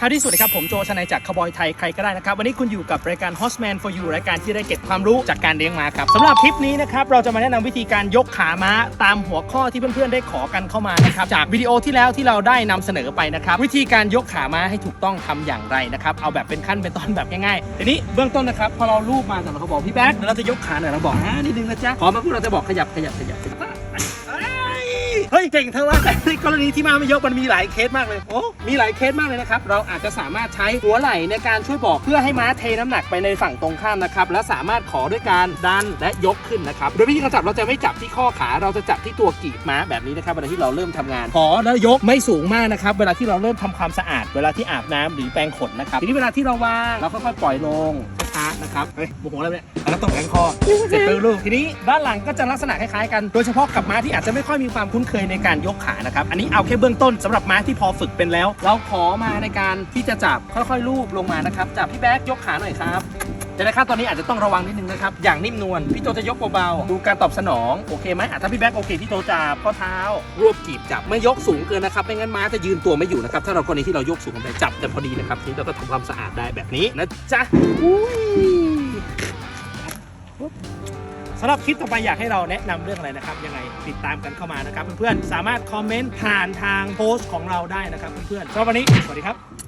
ครับที่สุดนะครับผมโจชนายจากขบอยไทยใครก็ได้นะครับ วันนี้คุณอยู่กับรายการ Horseman for You รายการที่ได้เก็บความรู้จากการเลี้ยงม้าครับสำหรับคลิปนี้นะครับเราจะมาแนะนำวิธีการยกขาม้าตามหัวข้อที่เพื่อนๆได้ขอกันเข้ามานะครับจากวิดีโอที่แล้วที่เราได้นำเสนอไปนะครับวิธีการยกขาม้าให้ถูกต้องทำอย่างไรนะครับเอาแบบเป็นขั้นเป็นตอนแบบง่ายๆทีนี้เบื้องต้นนะครับพอเราลูบมาจากเราเขาบอกพี่แบ๊กเดี๋ยวเราจะยกขาหน่อยเราบอกอ่านิดนึงนะจ๊ะพอมาพูดเราจะบอกขยับขยับขยับ เฮ้ยเก่งเธอว่าแต่ในกรณีที่มาไม่ยกมันมีหลายเคสมากเลยโอ้มีหลายเคสมากเลยนะครับเราอาจจะสามารถใช้หัวไหล่ในการช่วยบอกเพื่อให้ม้าเทน้ำหนักไปในฝั่งตรงข้ามนะครับและสามารถขอด้วยการดันและยกขึ้นนะครับโดยวิธีการจับเราจะไม่จับที่ข้อขาเราจะจับที่ตัวกีบม้าแบบนี้นะครับเวลาที่เราเริ่มทำงานขอแล้วยกไม่สูงมากนะครับเวลาที่เราเริ่มทำความสะอาด เวลาที่อาบน้ำหรือแปรงขนนะครับทีนี้เวลาที่เราวางเราค่อยๆปล่อยลง ช้าๆนะครับเฮ้ยโมโหแล้วเนี่ยแล้วต้องแข็งคอเสร็จแล้วลูกทีนี้ด้านหลังก็จะลักษณะคล้ายๆกัน โดยเฉพาะกับม้าที่อาจจะไม่ค่อยมีความคุ้นเคยในการยกขานะครับ อันนี้เอาแค่เบื้องต้นสำหรับม้าที่พอฝึกเป็นแล้ว เราขอมาในการที่จะจับค่อยๆลูบลงมานะครับ จับพี่แบ๊กยกขาหน่อยครับ แต่ในขั้นตอนนี้อาจจะต้องระวังนิดนึงนะครับ อย่างนิ่มนวลพี่โจจะยกเบาๆดูการตอบสนองโอเคไหมอะถ้าพี่แบ๊กโอเคพี่โจจับข้อเท้ารวบกีบจับไม่ยกสูงเกินนะครับไม่งั้นม้าจะยืนตัวไม่อยู่นะครับถ้าเรากรณีที่เรายกสูงไปจับแต่พอดีนะครับทีนี้เราก็ทำความสะอาดได้แบบนี้นะจ๊ะอุ้ยสำหรับคลิปต่อไปอยากให้เราแนะนำเรื่องอะไรนะครับ ยังไงติดตามกันเข้ามานะครับ เพื่อนๆ สามารถคอมเมนต์ผ่านทางโพสต์ของเราได้นะครับ เพื่อนๆสำหรับวันนี้ สวัสดีครับ